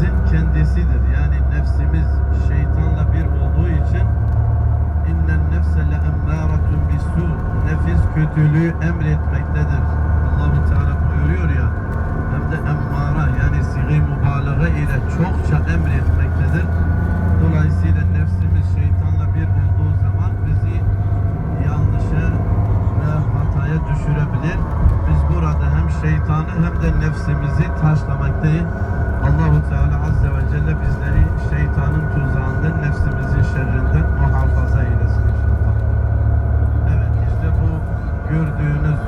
nefsimizin kendisidir. Yani nefsimiz şeytanla bir olduğu için innen nefse le emmâratun bisu nefis kötülüğü emretmektedir. Allahu Teala buyuruyor ya hem de emmara yani siga mübalağa ile çokça emretmektedir. Dolayısıyla nefsimiz şeytanla bir olduğu zaman bizi yanlışa ve hataya düşürebilir. Biz burada hem şeytanı hem de nefsimizi taşlamaktayız. Allahu Teala Azze ve Celle bizleri şeytanın tuzağından, nefsimizin şerrinden muhafaza eylesin inşallah. Evet işte bu gördüğünüz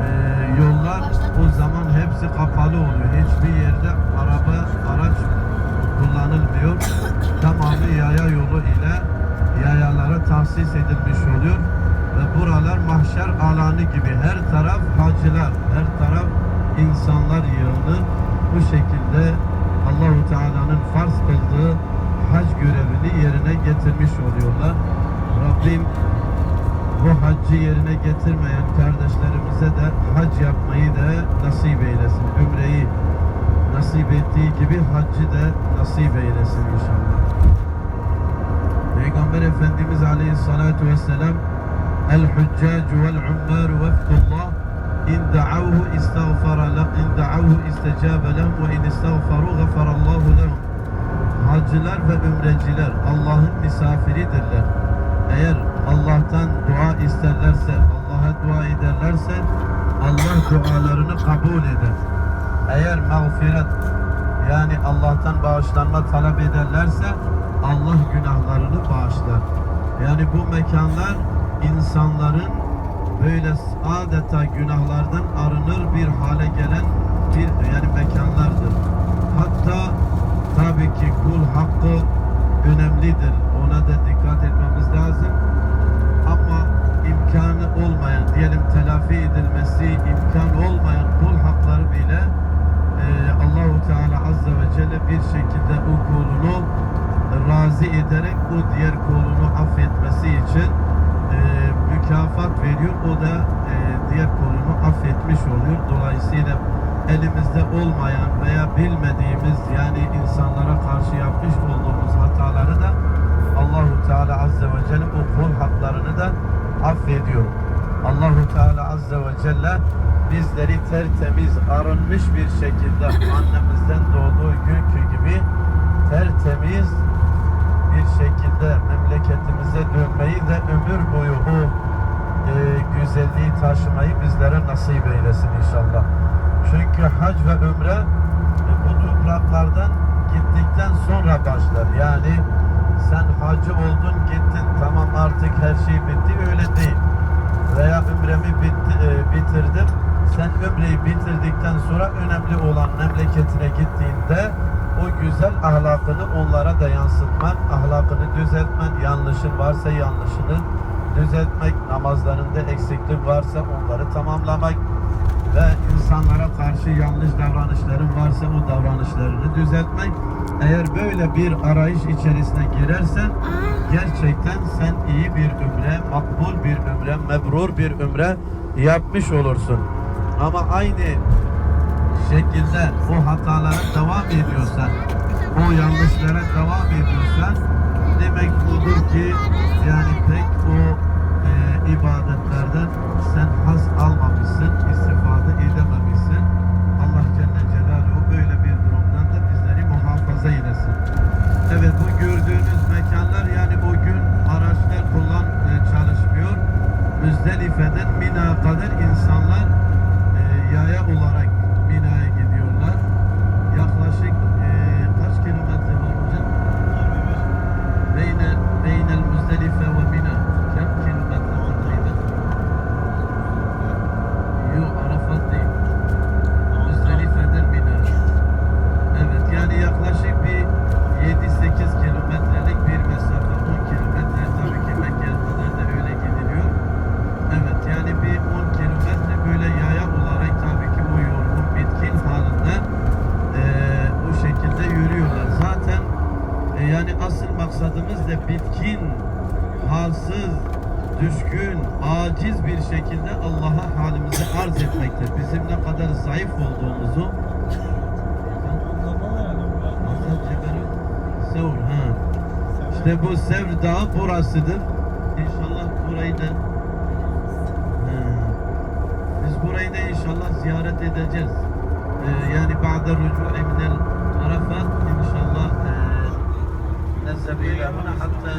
eee, yollar o zaman hepsi kapalı oluyor. Hiçbir yerde araba, araç kullanılmıyor. Tamamı yaya yolu ile yayalara tahsis edilmiş oluyor. Ve buralar mahşer alanı gibi her taraf hacılar, her taraf insanlar yığını bu şekilde Allahu Teala'nın farz kıldığı hac görevini yerine getirmiş oluyorlar. Rabbim bu haccı yerine getirmeyen kardeşlerimize de hac yapmayı da nasip eylesin. Ümreyi nasip ettiği gibi haccı da nasip eylesin inşallah. Peygamber Efendimiz Aleyhissalatu vesselam El-Hüccacu vel-Ummâru vefdullah İn da'avhu istağfara lehum in da'avhu istecabe lehum ve in istağfaru gafarallahu lehum Hacılar ve ümreciler Allah'ın misafiridirler. Eğer Allah'tan dua isterlerse, Allah'a dua ederlerse Allah dualarını kabul eder. Eğer mağfiret yani Allah'tan bağışlanma talep ederlerse Allah günahlarını bağışlar. Yani bu mekanlar insanların böyle adeta günahlardan arınır bir hale gelen bir yani mekanlardır. Hatta tabii ki kul hakkı önemlidir. Ona da dikkat etmemiz lazım. Ama imkanı olmayan, diyelim telafi edilmesi imkan olmayan kul hakları bile e, Allahu Teala Azze ve Celle bir şekilde o kulunu razı ederek o diğer kulunu affetmesi için e, veriyor. O da e, diğer kulunu affetmiş oluyor. Dolayısıyla elimizde olmayan veya bilmediğimiz yani insanlara karşı yapmış olduğumuz hataları da Allahu Teala Azze ve Celle o kul haklarını da affediyor. Allahu Teala Azze ve Celle bizleri tertemiz, arınmış bir şekilde annemizden doğduğu günkü gibi tertemiz bir şekilde memleketimize dönmeyi de ömür taşımayı bizlere nasip eylesin inşallah. Çünkü hac ve ömre e, bu topraklardan gittikten sonra başlar. Yani sen hacı oldun gittin tamam artık her şey bitti öyle değil. Veya ömremi bitti, e, bitirdim. Sen ömreyi bitirdikten sonra önemli olan memleketine gittiğinde o güzel ahlakını onlara da yansıtman, ahlakını düzeltmen, yanlışın varsa yanlışını düzeltmek, namazlarında eksiklik varsa onları tamamlamak ve insanlara karşı yanlış davranışların varsa o davranışlarını düzeltmek. Eğer böyle bir arayış içerisine girersen gerçekten sen iyi bir ümre, makbul bir ümre, mebrur bir ümre yapmış olursun. Ama aynı şekilde o hatalara devam ediyorsan, o yanlışlara devam ediyorsan demek budur ki yani pek Yani asıl maksadımız da bitkin, halsız, düşkün, aciz bir şekilde Allah'a halimizi arz etmektir. Bizim ne kadar zayıf olduğumuzu Sevr, ha. İşte bu Sevr Dağı burasıdır. İnşallah burayı da ha. biz burayı da inşallah ziyaret edeceğiz. Ee, yani Ba'da Rücu Eminel Arafat inşallah سبيلهن حتى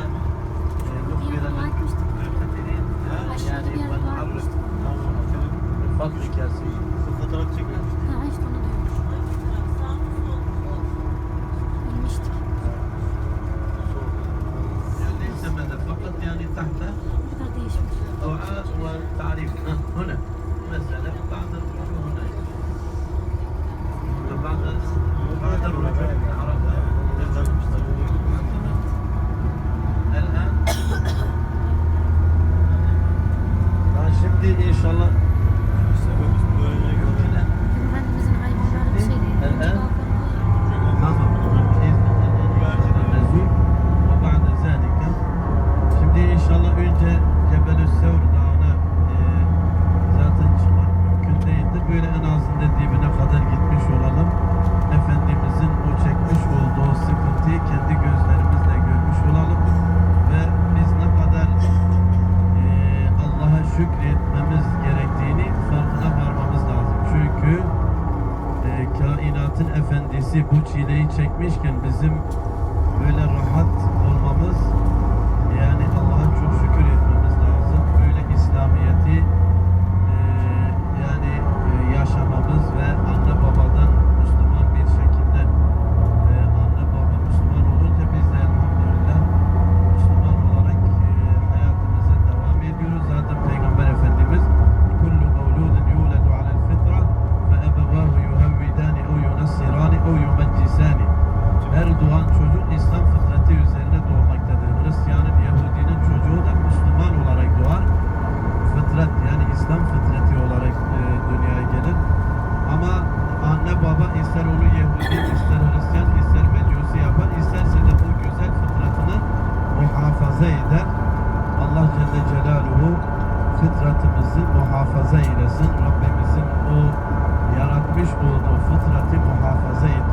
bu çileyi çekmişken bizim böyle rahat olmamız baba ister onu Yahudi, ister Hristiyan, ister Mecusi yapar, isterse de bu güzel fıtratını muhafaza eder. Allah Celle Celaluhu fıtratımızı muhafaza eylesin. Rabbimizin o yaratmış olduğu fıtratı muhafaza eylesin.